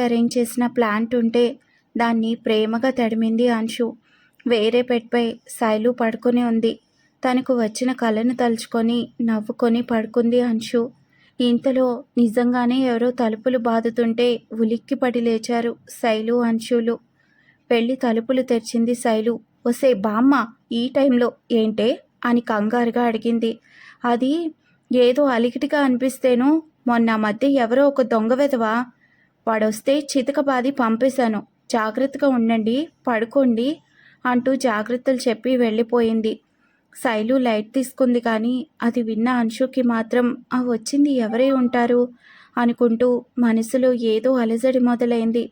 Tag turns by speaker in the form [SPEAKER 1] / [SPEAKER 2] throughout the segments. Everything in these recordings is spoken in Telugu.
[SPEAKER 1] అరేంజ్ చేసిన ప్లాంట్ ఉంటే దాన్ని ప్రేమగా తడిమింది అంశు. వేరే పెట్పై శైలు పడుకొని ఉంది. తనకు వచ్చిన కళను తలుచుకొని నవ్వుకొని పడుకుంది అంశు. ఇంతలో నిజంగానే ఎవరో తలుపులు బాదుతుంటే ఉలిక్కిపడి లేచారు శైలు అంశులు. పెళ్ళి తలుపులు తెరిచింది శైలు. వసే బామ్మ ఈ టైంలో ఏంటే? అని కంగారుగా అడిగింది. అది ఏదో అలికిటిగా అనిపిస్తేను మొన్న మధ్య ఎవరో ఒక దొంగ వెధవా? వాడొస్తే చితకబాది పంపేశాను. జాగ్రత్తగా ఉండండి పడుకోండి అంటూ జాగ్రత్తలు చెప్పి వెళ్ళిపోయింది. శైలు లైట్ తీసుకుంది కానీ అది విన్న అంశుకి మాత్రం ఆ వచ్చింది ఎవరై ఉంటారు? అనుకుంటూ మనసులో ఏదో అలజడి మొదలైంది.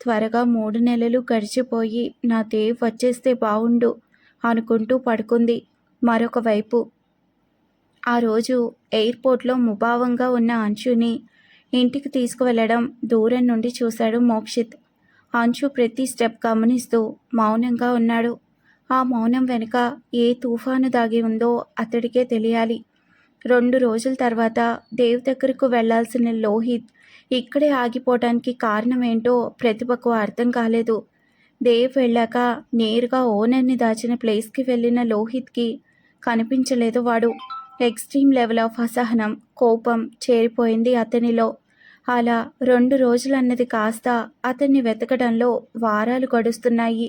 [SPEAKER 1] త్వరగా మూడు నెలలు గడిచిపోయి నా దేవ్ వచ్చేస్తే బావుండు అనుకుంటూ పడుకుంది. మరొకవైపు ఆ రోజు ఎయిర్పోర్ట్లో ముభావంగా ఉన్న అంశుని ఇంటికి తీసుకువెళ్ళడం దూరం నుండి చూశాడు మోక్షిత్. అంశు ప్రతి స్టెప్ గమనిస్తూ మౌనంగా ఉన్నాడు. ఆ మౌనం వెనుక ఏ తుఫాను దాగి ఉందో అతడికే తెలియాలి. రెండు రోజుల తర్వాత దేవ్ దగ్గరకు వెళ్ళాల్సిన లోహిత్ ఇక్కడే ఆగిపోవటానికి కారణం ఏంటో ప్రతిభకు అర్థం కాలేదు. దేవ్ వెళ్ళాక నేరుగా ఓనర్ని దాచిన ప్లేస్కి వెళ్ళిన లోహిత్కి కనిపించలేదు వాడు. ఎక్స్ట్రీమ్ లెవెల్ ఆఫ్ అసహనం కోపం చేరిపోయింది అతనిలో. అలా రెండు రోజులన్నది కాస్త అతన్ని వెతకడంలో వారాలు గడుస్తున్నాయి.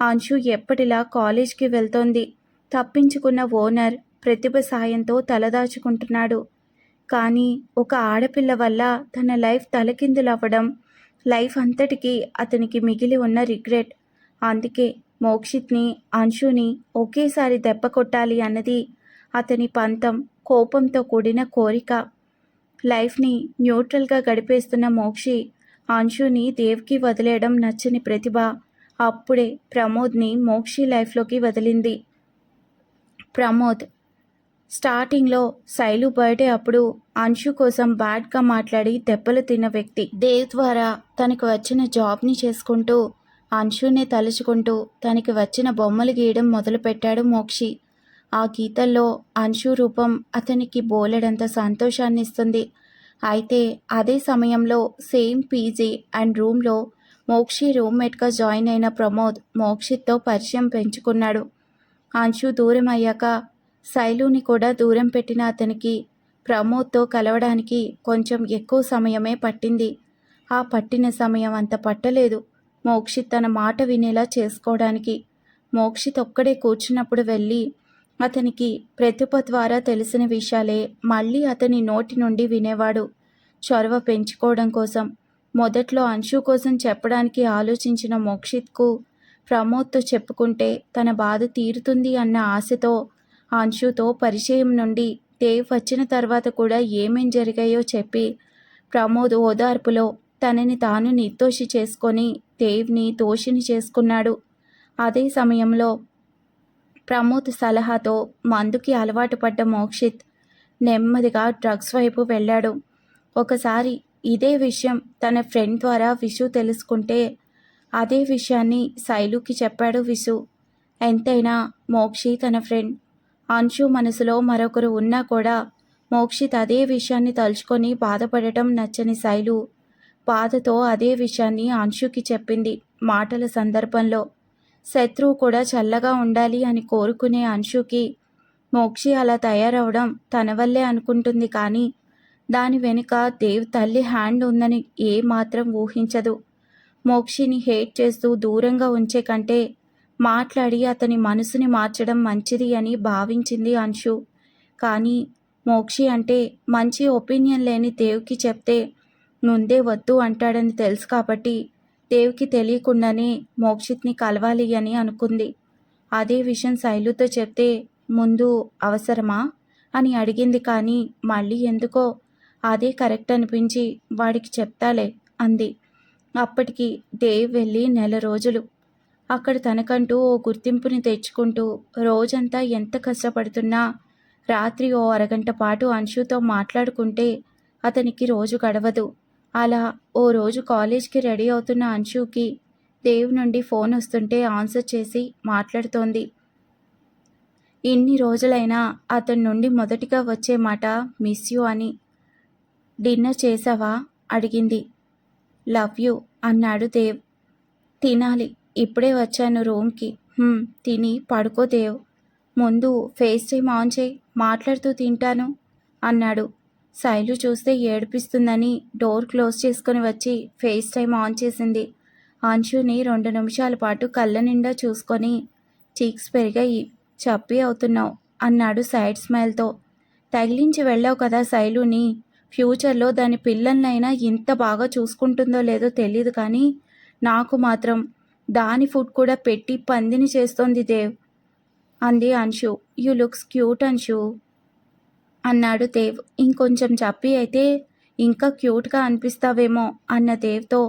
[SPEAKER 1] అంశు ఎప్పటిలా కాలేజ్కి వెళ్తోంది. తప్పించుకున్న ఓనర్ ప్రతిభ సాయంతో తలదాచుకుంటున్నాడు. కానీ ఒక ఆడపిల్ల వల్ల తన లైఫ్ తలకిందులవ్వడం లైఫ్ అంతటికీ అతనికి మిగిలి ఉన్న రిగ్రెట్. అందుకే మోక్షిత్ని అంశుని ఒకేసారి దెబ్బ కొట్టాలి అన్నది అతని పంతం కోపంతో కూడిన కోరిక. లైఫ్ని న్యూట్రల్గా గడిపేస్తున్న మోక్షి అంశుని దేవ్కి వదిలేయడం నచ్చని ప్రతిభ. అప్పుడే ప్రమోద్ని మోక్షి లైఫ్లోకి వదిలింది. ప్రమోద్ స్టార్టింగ్లో శైలు బర్త్డే అప్పుడు అంశు కోసం బ్యాడ్గా మాట్లాడి దెబ్బలు తిన్న వ్యక్తి. దేవ్ ద్వారా తనకు వచ్చిన జాబ్ని చేసుకుంటూ అంశునే తలుచుకుంటూ తనకి వచ్చిన బొమ్మలు గీయడం మొదలుపెట్టాడు మోక్షి. ఆ గీతల్లో అంశు రూపం అతనికి బోలెడంత సంతోషాన్ని ఇస్తుంది అయితే అదే సమయంలో సేమ్ పీజీ అండ్ రూమ్లో మోక్షి రూమ్మేట్గా జాయిన్ అయిన ప్రమోద్ మోక్షిత్తో పరిచయం పెంచుకున్నాడు. అంశు దూరం అయ్యాక శైలుని కూడా దూరం పెట్టిన అతనికి ప్రమోద్తో కలవడానికి కొంచెం ఎక్కువ సమయమే పట్టింది. ఆ పట్టిన సమయం అంత పట్టలేదు. మోక్షిత్ తన మాట వినేలా చేసుకోవడానికి మోక్షిత్ ఒక్కడే కూర్చున్నప్పుడు వెళ్ళి అతనికి ప్రతిభ ద్వారా తెలిసిన విషయాలే మళ్ళీ అతని నోటి నుండి వినేవాడు. చొరవ పెంచుకోవడం కోసం మొదట్లో అంశు కోసం చెప్పడానికి ఆలోచించిన మోక్షిత్కు ప్రమోద్తో చెప్పుకుంటే తన బాధ తీరుతుంది అన్న ఆశతో అంశుతో పరిచయం నుండి దేవ్ వచ్చిన తర్వాత కూడా ఏమేం జరిగాయో చెప్పి ప్రమోద్ ఓదార్పులో తనని తాను నిర్దోషి చేసుకొని దేవ్ని దోషిని చేసుకున్నాడు. అదే సమయంలో ప్రమోద్ సలహాతో మందుకి అలవాటు పడ్డ మోక్షిత్ నెమ్మదిగా డ్రగ్స్ వైపు వెళ్ళాడు. ఒకసారి ఇదే విషయం తన ఫ్రెండ్ ద్వారా విషు తెలుసుకుంటే అదే విషయాన్ని శైలుకి చెప్పాడు విషు. ఎంతైనా మోక్షి తన ఫ్రెండ్. అంశు మనసులో మరొకరు ఉన్నా కూడా మోక్షిత్ అదే విషయాన్ని తలుచుకొని బాధపడటం నచ్చని శైలు. బాధతో అదే విషయాన్ని అంశుకి చెప్పింది. మాటల సందర్భంలో శత్రువు కూడా చల్లగా ఉండాలి అని కోరుకునే అంశుకి మోక్షి అలా తయారవడం తన వల్లే అనుకుంటుంది కానీ దాని వెనుక దేవ్ తల్లి హ్యాండ్ ఉందని ఏ మాత్రం ఊహించదు. మోక్షిని హేట్ చేస్తూ దూరంగా ఉంచే కంటే మాట్లాడి అతని మనసుని మార్చడం మంచిది అని భావించింది అంశు. కానీ మోక్షి అంటే మంచి ఒపీనియన్ లేని దేవ్కి చెప్తే ముందే వద్దు అంటాడని తెలుసు కాబట్టి దేవ్కి తెలియకుండానే మోక్షిత్ని కలవాలి అని అనుకుంది. అదే విషయం శైలుతో చెప్తే ముందు అవసరమా? అని అడిగింది కానీ మళ్ళీ ఎందుకో అదే కరెక్ట్ అనిపించి వాడికి చెప్తాలే అంది. అప్పటికి దేవ్ వెళ్ళి నెల రోజులు. అక్కడ తనకంటూ ఓ గుర్తింపుని తెచ్చుకుంటూ రోజంతా ఎంత కష్టపడుతున్నా రాత్రి ఓ అరగంట పాటు అంశుతో మాట్లాడుకుంటే అతనికి రోజు గడవదు. అలా ఓ రోజు కాలేజ్కి రెడీ అవుతున్న అంశుకి దేవ్ నుండి ఫోన్ వస్తుంటే ఆన్సర్ చేసి మాట్లాడుతోంది. ఇన్ని రోజులైనా అతని నుండి మొదటిగా వచ్చే మాట మిస్ యూ అని. డిన్నర్ చేసావా అడిగింది. లవ్ యూ అన్నాడు దేవ్. తినాలి ఇప్పుడే వచ్చాను రూమ్కి. తిని పడుకో దేవ్. ముందు ఫేస్ టైం ఆన్ చేయి మాట్లాడుతూ తింటాను అన్నాడు. శైలు చూస్తే ఏడిపిస్తుందని డోర్ క్లోజ్ చేసుకొని వచ్చి ఫేస్ టైం ఆన్ చేసింది. అంశుని రెండు నిమిషాల పాటు కళ్ళ నిండా చూసుకొని చీక్స్ పెరిగాయి చప్పి అవుతున్నావు అన్నాడు సైడ్ స్మైల్తో. తగిలించి వెళ్ళావు కదా శైలుని ఫ్యూచర్లో దాని పిల్లలనైనా ఇంత బాగా చూసుకుంటుందో లేదో తెలియదు కానీ నాకు మాత్రం దాని ఫుడ్ కూడా పెట్టి పందిని చేస్తోంది దేవ్ అంది Anshu. You looks cute Anshu. అన్నాడు దేవ్. ఇంకొంచెం చప్పి అయితే ఇంకా క్యూట్గా అనిపిస్తావేమో అన్న దేవ్తో.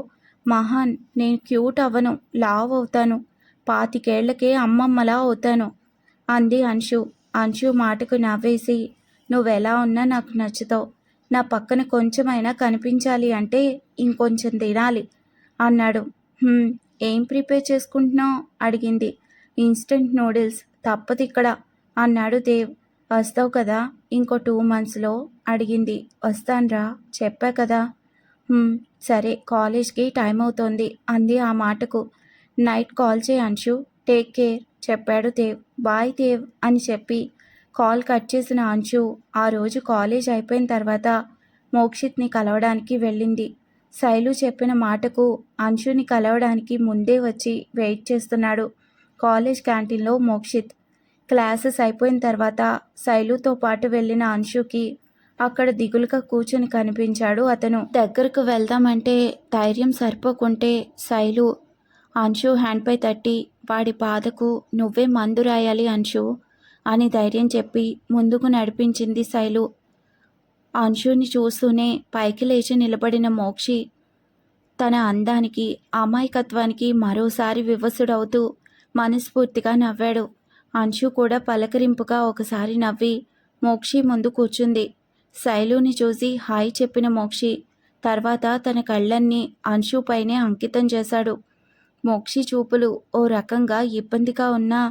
[SPEAKER 1] మహాన్ నేను క్యూట్ అవ్వను లావ్ అవుతాను. పాతికేళ్ళకే అమ్మమ్మలా అవుతాను అంది అంశు. అంశు మాటకు నవ్వేసి నువ్వెలా ఉన్నా నాకు నచ్చుతావు. నా పక్కన కొంచెమైనా కనిపించాలి అంటే ఇంకొంచెం తినాలి అన్నాడు. ఏం ప్రిపేర్ చేసుకుంటున్నావు? అడిగింది. ఇన్స్టెంట్ నూడిల్స్ తప్పదు ఇక్కడ అన్నాడు దేవ్. వస్తావు కదా? ఇంకో టూ మంత్స్లో అడిగింది. వస్తాన్రా చెప్పా కదా. సరే కాలేజ్కి టైం అవుతోంది అంది ఆ మాటకు. నైట్ కాల్ చేయి అంశు. టేక్ కేర్ చెప్పాడు దేవ్. బాయ్ దేవ్ అని చెప్పి కాల్ కట్ చేసిన అంశు ఆ రోజు కాలేజ్ అయిపోయిన తర్వాత మోక్షిత్ని కలవడానికి వెళ్ళింది. శైలు చెప్పిన మాటకు అంశుని కలవడానికి ముందే వచ్చి వెయిట్ చేస్తున్నాడు కాలేజ్ క్యాంటీన్లో మోక్షిత్. క్లాసెస్ అయిపోయిన తర్వాత శైలుతో పాటు వెళ్ళిన అంశుకి అక్కడ దిగులుగా కూర్చుని కనిపించాడు అతను. దగ్గరకు వెళ్దామంటే ధైర్యం సరిపోకుంటే శైలు అంశు హ్యాండ్పై తట్టి వాడి బాధకు నువ్వే మందు రాయాలి అంశు అని ధైర్యం చెప్పి ముందుకు నడిపించింది శైలు. అంశుని చూస్తూనే పైకి లేచి నిలబడిన మోక్షి తన అందానికి అమాయకత్వానికి మరోసారి వివసుడవుతూ మనస్ఫూర్తిగా నవ్వాడు. అంశు కూడా పలకరింపుగా ఒకసారి నవ్వి మోక్షి ముందు కూర్చుంది. శైలుని చూసి హాయ్ చెప్పిన మోక్షి. తర్వాత తన కళ్ళన్నీ అంశుపైనే అంకితం చేశాడు. మోక్షి చూపులు ఓ రకంగా ఇబ్బందిగా ఉన్నా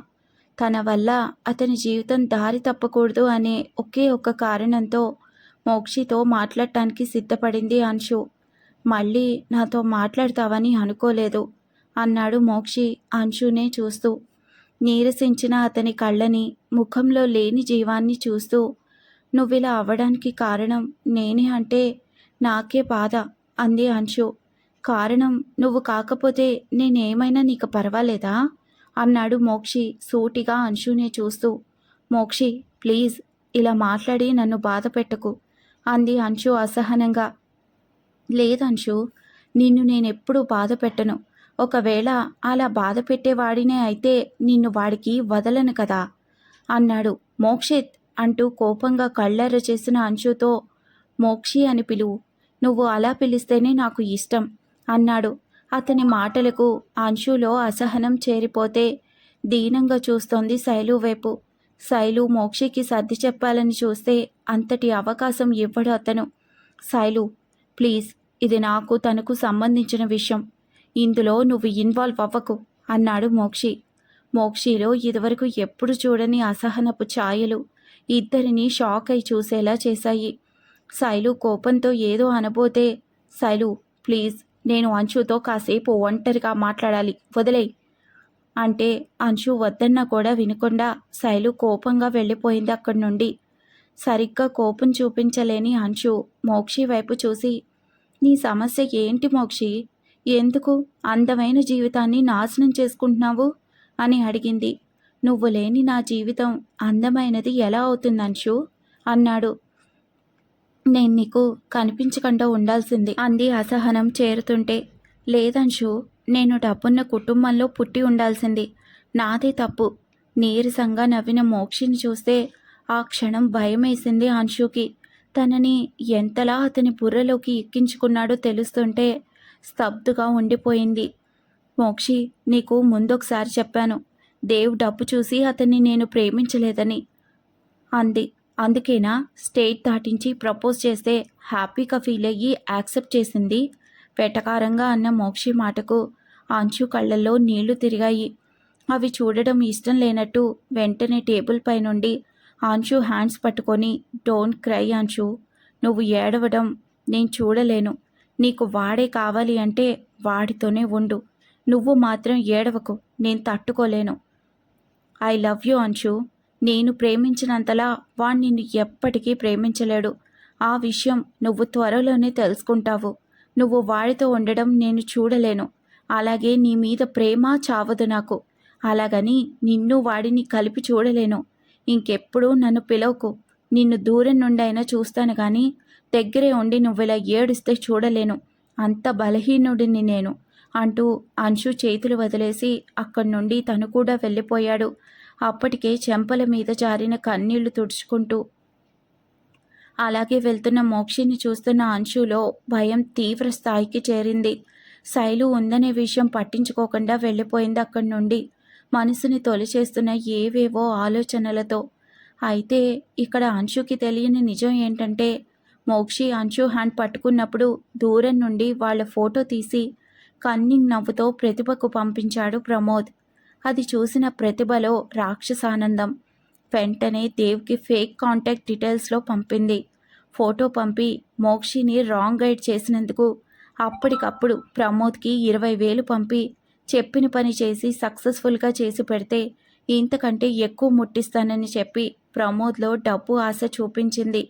[SPEAKER 1] తన వల్ల అతని జీవితం దారి తప్పకూడదు అనే ఒకే ఒక్క కారణంతో మోక్షితో మాట్లాడటానికి సిద్ధపడింది అంశు. మళ్ళీ నాతో మాట్లాడతావని అనుకోలేదు అన్నాడు మోక్షి అంశునే చూస్తూ. నీరసించిన అతని కళ్ళని ముఖంలో లేని జీవాన్ని చూస్తూ నువ్విలా అవ్వడానికి కారణం నేనే అంటే నాకే బాధ అంది అంశు. కారణం నువ్వు కాకపోతే నేనేమైనా నీకు పర్వాలేదా? అన్నాడు మోక్షి సూటిగా అంశునే చూస్తూ. మోక్షి ప్లీజ్ ఇలా మాట్లాడి నన్ను బాధ పెట్టకు అంది అంశు అసహనంగా. లేదంశు నిన్ను నేనెప్పుడూ బాధ పెట్టను. ఒకవేళ అలా బాధ పెట్టేవాడినే అయితే నిన్ను వాడికి వదలను కదా అన్నాడు. మోక్షిత్ అంటూ కోపంగా కళ్ళెర్ర చేసిన అంశుతో మోక్షి అని పిలువు నువ్వు అలా పిలిస్తేనే నాకు ఇష్టం అన్నాడు. అతని మాటలకు అంశులో అసహనం చేరిపోతే దీనంగా చూస్తోంది శైలు వైపు. శైలు మోక్షికి సర్ది చెప్పాలని చూస్తే అంతటి అవకాశం ఇవ్వడు అతను. శైలు ప్లీజ్ ఇది నాకు తనకు సంబంధించిన విషయం. ఇందులో నువ్వు ఇన్వాల్వ్ అవ్వకు అన్నాడు మోక్షి. మోక్షిలో ఇదివరకు ఎప్పుడు చూడని అసహనపు ఛాయలు ఇద్దరిని షాక్ అయి చూసేలా చేశాయి. శైలు కోపంతో ఏదో అనబోతే శైలు ప్లీజ్ నేను అంశుతో కాసేపు ఒంటరిగా మాట్లాడాలి వదిలేయ్. అంటే అంశు వద్దన్నా కూడా వినకుండా శైలు కోపంగా వెళ్ళిపోయింది అక్కడి నుండి. సరిగ్గా కోపం చూపించలేని అంశు మోక్షి వైపు చూసి నీ సమస్య ఏంటి మోక్షి? ఎందుకు అందమైన జీవితాన్ని నాశనం చేసుకుంటున్నావు? అని అడిగింది. నువ్వు లేని నా జీవితం అందమైనది ఎలా అవుతుంది అంశు? అన్నాడు. నేను నీకు కనిపించకుండా ఉండాల్సింది అంది అసహనం చేరుతుంటే. లేదంశు నేను డబ్బున్న కుటుంబంలో పుట్టి ఉండాల్సింది. నాదే తప్పు. నీరసంగా నవ్విన మోక్షిని చూస్తే ఆ క్షణం భయమేసింది అంశుకి. తనని ఎంతలా అతని బుర్రలోకి ఎక్కించుకున్నాడో తెలుస్తుంటే స్తబ్దుగా ఉండిపోయింది. మోక్షి నీకు ముందొకసారి చెప్పాను. దేవ్ డబ్బు చూసి అతన్ని నేను ప్రేమించలేదని. అంది. అందుకేనా? స్టేట్ దాటించి ప్రపోజ్ చేస్తే హ్యాపీగా ఫీల్ అయ్యి యాక్సెప్ట్ చేసింది? వెటకారంగా అన్న మోక్షి మాటకు అంచు కళ్ళల్లో నీళ్ళు తిరిగాయి. అవి చూడడం ఇష్టం లేనట్టు వెంటనే టేబుల్ పై నుండి హ్యాండ్స్ పట్టుకొని డోంట్ క్రై అంశు నువ్వు ఏడవడం నేను చూడలేను. నీకు వాడే కావాలి అంటే వాడితోనే ఉండు. నువ్వు మాత్రం ఏడవకు నేను తట్టుకోలేను. I love you Anshu. నేను ప్రేమించినంతలా వాణ్ణి నిన్ను ఎప్పటికీ ప్రేమించలేడు. ఆ విషయం నువ్వు త్వరలోనే తెలుసుకుంటావు. నువ్వు వాడితో ఉండడం నేను చూడలేను. అలాగే నీ మీద ప్రేమ చావదు నాకు. అలాగని నిన్ను వాడిని కలిపి చూడలేను. ఇంకెప్పుడూ నన్ను పిలవకు. నిన్ను దూరం నుండి అయినా చూస్తాను కానీ దగ్గరే ఉండి నువ్విలా ఏడిస్తే చూడలేను. అంత బలహీనుడిని నేను అంటూ అంశు చేతులు వదిలేసి అక్కడి నుండి తను కూడా వెళ్ళిపోయాడు. అప్పటికే చెంపల మీద జారిన కన్నీళ్ళు తుడుచుకుంటూ అలాగే వెళ్తున్న మోక్షిని చూస్తున్న అంశులో భయం తీవ్ర స్థాయికి చేరింది. శైలు ఉందనే విషయం పట్టించుకోకుండా వెళ్ళిపోయింది అక్కడి నుండి. మనసుని తొలిచేస్తున్న ఏవేవో ఆలోచనలతో అయితే ఇక్కడ అంశుకి తెలియని నిజం ఏంటంటే మోక్షి అంశు హ్యాండ్ పట్టుకున్నప్పుడు దూరం నుండి వాళ్ళ ఫోటో తీసి కన్నింగ్ నవ్వుతో ప్రతిభకు పంపించాడు ప్రమోద్. అది చూసిన ప్రతిభలో రాక్షసానందం వెంటనే దేవ్కి ఫేక్ కాంటాక్ట్ డీటెయిల్స్లో పంపింది. ఫోటో పంపి మోక్షిని రాంగ్ గైడ్ చేసినందుకు అప్పటికప్పుడు ప్రమోద్కి ఇరవై వేలు పంపి చెప్పిన పని చేసి సక్సెస్ఫుల్గా చేసి పెడితే ఇంతకంటే ఎక్కువ ముట్టిస్తానని చెప్పి ప్రమోద్లో డబ్బు ఆశ చూపించింది.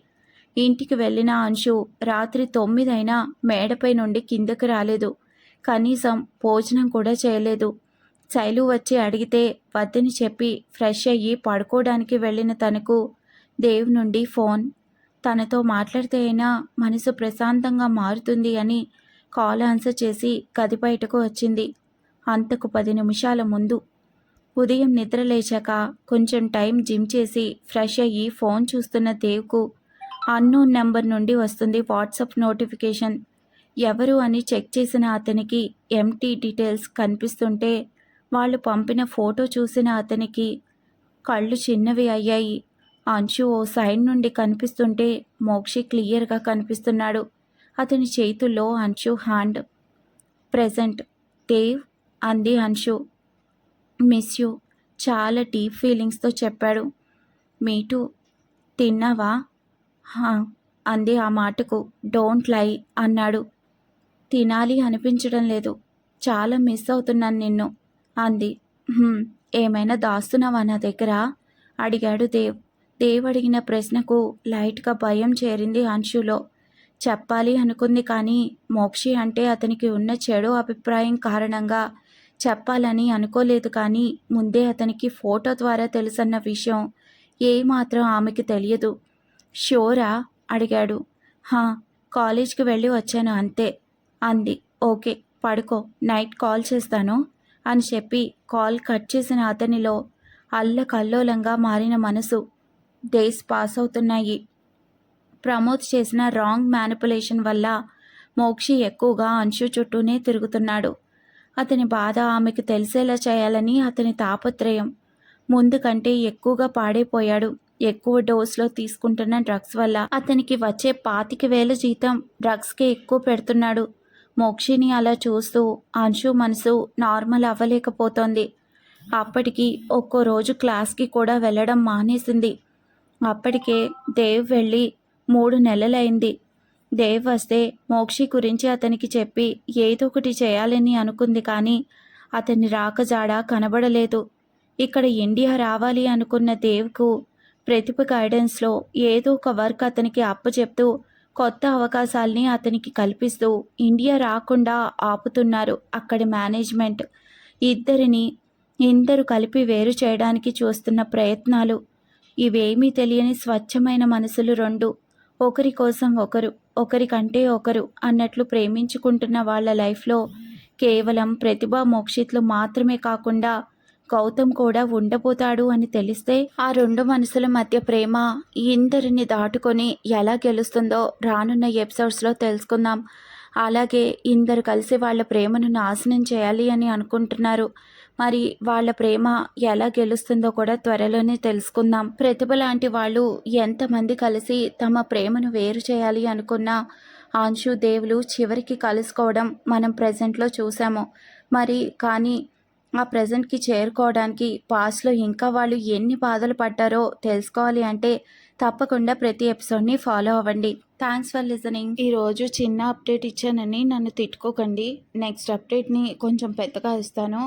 [SPEAKER 1] ఇంటికి వెళ్ళిన అంశు రాత్రి తొమ్మిదైనా మేడపై నుండి కిందకి రాలేదు. కనీసం భోజనం కూడా చేయలేదు. శైలు వచ్చి అడిగితే వద్దని చెప్పి ఫ్రెష్ అయ్యి పడుకోవడానికి వెళ్ళిన తనకు దేవ్ నుండి ఫోన్. తనతో మాట్లాడితే అయినా మనసు ప్రశాంతంగా మారుతుంది అని కాల్ ఆన్సర్ చేసి గది బయటకు వచ్చింది. అంతకు పది నిమిషాల ముందు ఉదయం నిద్ర లేచాక కొంచెం టైం జిమ్ చేసి ఫ్రెష్ అయ్యి ఫోన్ చూస్తున్న దేవ్కు అన్నోన్ నెంబర్ నుండి వస్తుంది వాట్సాప్ నోటిఫికేషన్. ఎవరు అని చెక్ చేసిన అతనికి ఎంటీ డీటెయిల్స్ కనిపిస్తుంటే వాళ్ళు పంపిన ఫోటో చూసిన అతనికి కళ్ళు చిన్నవి అయ్యాయి. అంశు ఓ సైడ్ నుండి కనిపిస్తుంటే మోక్షి క్లియర్గా కనిపిస్తున్నాడు. అతని చేతుల్లో అంశు హ్యాండ్ ప్రెజెంట్. దేవ్ అంది అంశు. మిస్ యూ చాలా డీప్ ఫీలింగ్స్తో చెప్పాడు. మీటు తిన్నావా? అంది ఆ మాటకు. డోంట్ లై అన్నాడు. తినాలి అనిపించడం లేదు. చాలా మిస్ అవుతున్నాను నిన్ను అంది. ఏమైనా దాస్తున్నావా నా దగ్గర? అడిగాడు దేవ్. దేవ్ అడిగిన ప్రశ్నకు లైట్గా భయం చేరింది అంశులో. చెప్పాలి అనుకుంది కానీ మోక్షి అంటే అతనికి ఉన్న చెడు అభిప్రాయం కారణంగా చెప్పాలని అనుకోలేదు కానీ ముందే అతనికి ఫోటో ద్వారా తెలుసన్న విషయం ఏమాత్రం ఆమెకి తెలియదు. షోరా? అడిగాడు. హా కాలేజ్కి వెళ్ళి వచ్చాను అంతే అంది. ఓకే పడుకో నైట్ కాల్ చేస్తాను అని చెప్పి కాల్ కట్ చేసిన అతనిలో అల్లకల్లోలంగా మారిన మనసు డేస్ పాస్ అవుతున్నాయి. ప్రమోద్ చేసిన రాంగ్ మ్యానిపులేషన్ వల్ల మోక్షి ఎక్కువగా అంశు చుట్టూనే తిరుగుతున్నాడు. అతని బాధ ఆమెకు తెలిసేలా చేయాలని అతని తాపత్రయం. ముందు కంటే ఎక్కువగా పాడైపోయాడు. ఎక్కువ డోస్లో తీసుకుంటున్న డ్రగ్స్ వల్ల అతనికి వచ్చే పాతిక వేల జీతం డ్రగ్స్కే ఎక్కువ పెడుతున్నాడు. మోక్షిని అలా చూస్తూ అంశు మనసు నార్మల్ అవ్వలేకపోతోంది. అప్పటికి ఒక్కో రోజు క్లాస్కి కూడా వెళ్ళడం మానేసింది. అప్పటికే దేవ్ వెళ్ళి మూడు నెలలైంది. దేవ్ వస్తే మోక్షి గురించి అతనికి చెప్పి ఏదో ఒకటి చేయాలని అనుకుంది కానీ అతని రాకజాడ కనబడలేదు. ఇక్కడ ఇండియా రావాలి అనుకున్న దేవ్కు ప్రతిభ గైడెన్స్లో ఏదో ఒక వర్క్ అతనికి అప్పచెప్తూ కొత్త అవకాశాల్ని అతనికి కల్పిస్తూ ఇండియా రాకుండా ఆపుతున్నారు అక్కడి మేనేజ్మెంట్ ఇద్దరిని ఇద్దరు కలిపి వేరు చేయడానికి చూస్తున్న ప్రయత్నాలు. ఇవేమీ తెలియని స్వచ్ఛమైన మనసులు రెండు. ఒకరి కోసం ఒకరు ఒకరికంటే ఒకరు అన్నట్లు ప్రేమించుకుంటున్న వాళ్ళ లైఫ్లో కేవలం ప్రతిభ మోక్షిత్లు మాత్రమే కాకుండా గౌతమ్ కూడా ఉండబోతాడు అని తెలిస్తే ఆ రెండు మనసుల మధ్య ప్రేమ ఇందరిని దాటుకొని ఎలా గెలుస్తుందో రానున్న ఎపిసోడ్స్లో తెలుసుకుందాం. అలాగే ఇందరు కలిసి వాళ్ళ ప్రేమను నాశనం చేయాలి అని అనుకుంటున్నారు. మరి వాళ్ళ ప్రేమ ఎలా గెలుస్తుందో కూడా త్వరలోనే తెలుసుకుందాం. ప్రతిభ లాంటి వాళ్ళు ఎంతమంది కలిసి తమ ప్రేమను వేరు చేయాలి అనుకున్నా ఆంశు దేవులు చివరికి కలుసుకోవడం మనం ప్రజెంట్లో చూసాము మరి కానీ ఆ ప్రజెంట్కి చేరుకోవడానికి పాస్ట్లో ఇంకా వాళ్ళు ఎన్ని బాధలు పడ్డారో తెలుసుకోవాలి అంటే తప్పకుండా ప్రతి ఎపిసోడ్ని ఫాలో అవ్వండి. Thanks for listening. ఈరోజు చిన్న అప్డేట్ ఇచ్చానని నన్ను తిట్టుకోకండి. నెక్స్ట్ అప్డేట్ని కొంచెం పెద్దగా ఇస్తాను.